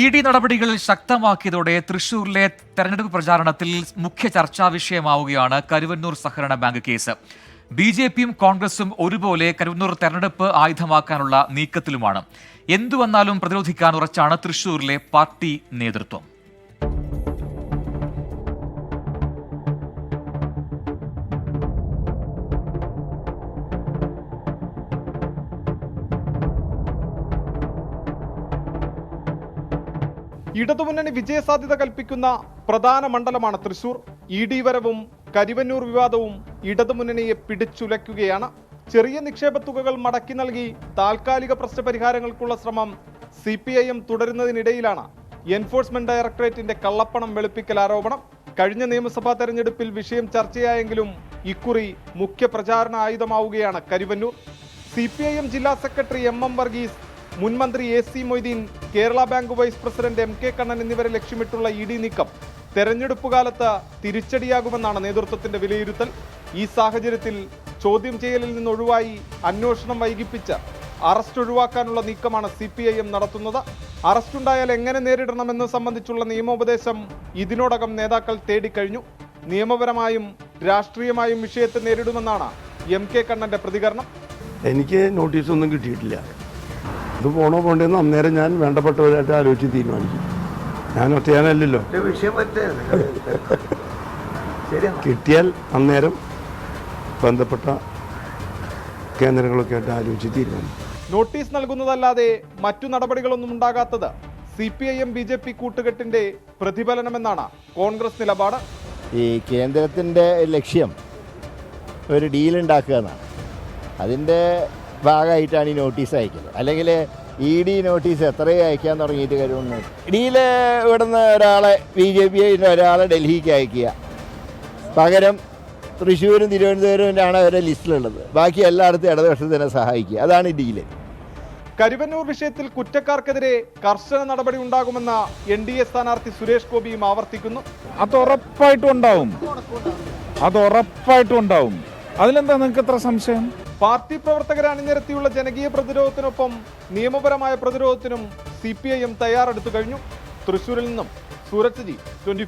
E D നടപടികൾ ശക്തമാക്കിയതോടെ തൃശൂരിലെ തെരഞ്ഞെടുപ്പ് പ്രചാരണത്തിൽ മുഖ്യ ചർച്ചാ വിഷയമാവുകയാണ് കരുവന്നൂർ സഹകരണ ബാങ്ക് കേസ്. ബി ജെ പിയും കോൺഗ്രസും ഒരുപോലെ കരുവന്നൂർ തെരഞ്ഞെടുപ്പ് ആയുധമാക്കാനുള്ള നീക്കത്തിലുമാണ്. എന്തു വന്നാലും പ്രതിരോധിക്കാൻ ഉറച്ചാണ് തൃശൂരിലെ പാർട്ടി നേതൃത്വം. ഇടതുമുന്നണി വിജയസാധ്യത കൽപ്പിക്കുന്ന പ്രധാന മണ്ഡലമാണ് തൃശൂർ. ഇ ഡി വരവും കരിവന്നൂർ വിവാദവും ഇടതുമുന്നണിയെ പിടിച്ചുലയ്ക്കുകയാണ്. ചെറിയ നിക്ഷേപ തുകകൾ മടക്കി നൽകി താൽക്കാലിക പ്രശ്നപരിഹാരങ്ങൾക്കുള്ള ശ്രമം സി പി ഐ എം തുടരുന്നതിനിടയിലാണ്. എൻഫോഴ്സ്മെന്റ് ഡയറക്ടറേറ്റിന്റെ കള്ളപ്പണം വെളുപ്പിക്കൽ ആരോപണം. കഴിഞ്ഞ നിയമസഭാ തെരഞ്ഞെടുപ്പിൽ വിഷയം ചർച്ചയായെങ്കിലും ഇക്കുറി മുഖ്യ പ്രചാരണ ആയുധമാവുകയാണ് Karuvannur. C P I M ജില്ലാ സെക്രട്ടറി എം എം വർഗീസ് മുൻ മന്ത്രി A C Moideen Kerala bank vice president M K Kannan എന്നിവരെ ലക്ഷ്യമിട്ടുള്ള ഇ ഡി നീക്കം തെരഞ്ഞെടുപ്പ് കാലത്ത് തിരിച്ചടിയാകുമെന്നാണ് നേതൃത്വത്തിന്റെ വിലയിരുത്തൽ. ഈ സാഹചര്യത്തിൽ ചോദ്യം ചെയ്യലിൽ നിന്ന് ഒഴിവായി അന്വേഷണം വൈകിപ്പിച്ച് അറസ്റ്റ് ഒഴിവാക്കാനുള്ള നീക്കമാണ് സി പി ഐ എം നടത്തുന്നത്. അറസ്റ്റ് ഉണ്ടായാൽ എങ്ങനെ നേരിടണമെന്ന് സംബന്ധിച്ചുള്ള നിയമോപദേശം ഇതിനോടകം നേതാക്കൾ തേടിക്കഴിഞ്ഞു. നിയമപരമായും രാഷ്ട്രീയമായും വിഷയത്തെ നേരിടുമെന്നാണ് എം കെ കണ്ണന്റെ പ്രതികരണം. എനിക്ക് നോട്ടീസൊന്നും കിട്ടിയിട്ടില്ല. ഇത് പോണോ പോണ്ടേന്ന് അന്നേരം ഞാൻ വേണ്ടപ്പെട്ടവരായിട്ട് ആലോചിച്ച് തീരുമാനിച്ചു ഞാൻ ഒറ്റയാനല്ലല്ലോ ശരിയാണ് കിട്ടിയാൽ അന്നേരം ബന്ധപ്പെട്ട കേന്ദ്രങ്ങളൊക്കെ ആയിട്ട് ആലോചിച്ച് തീരുമാനിക്കും. നോട്ടീസ് നൽകുന്നതല്ലാതെ മറ്റു നടപടികളൊന്നും ഉണ്ടാകാത്തത് C P I M B J P കൂട്ടുകെട്ടിന്റെ പ്രതിഫലനമെന്നാണ് കോൺഗ്രസ് നിലപാട്. ഈ കേന്ദ്രത്തിന്റെ ലക്ഷ്യം ഒരു ഡീൽ ഉണ്ടാക്കുക എന്നാണ് അതിന്റെ ഭാഗമായിട്ടാണ് ഈ നോട്ടീസ് അയക്കുന്നത്. അല്ലെങ്കിൽ ഇ ഡി നോട്ടീസ് എത്രയും അയക്കാൻ തുടങ്ങിയിട്ട് കഴിവുന്നു ഡീൽ ഇവിടുന്ന് ഒരാളെ ബി ജെ പി ഒരാളെ ഡൽഹിക്ക് അയക്കുക. പകരം തൃശ്ശൂരും തിരുവനന്തപുരവുമാണ് അവരുടെ ലിസ്റ്റിലുള്ളത്. ബാക്കി എല്ലായിടത്തും ഇടതുപക്ഷത്തിനെ സഹായിക്കുക. അതാണ് ഡീൽ കരുവന്നൂർ വിഷയത്തിൽ കുറ്റക്കാർക്കെതിരെ കർശന നടപടി ഉണ്ടാകുമെന്ന എൻ ഡി എ സ്ഥാനാർത്ഥി സുരേഷ് ഗോപിയും ആവർത്തിക്കുന്നു. അത് ഉറപ്പായിട്ടും ഉണ്ടാവും. അത് ഉറപ്പായിട്ടും ഉണ്ടാവും. അതിലെന്താ നിങ്ങൾക്ക് എത്ര സംശയം? പാർട്ടി പ്രവർത്തകരെ അണിനിരത്തിയുള്ള ജനകീയ പ്രതിരോധത്തിനൊപ്പം നിയമപരമായ പ്രതിരോധത്തിനും സി പി ഐ എം തയ്യാറെടുത്തു കഴിഞ്ഞു. തൃശൂരിൽ നിന്നും സൂരജ് ജി ട്വന്റി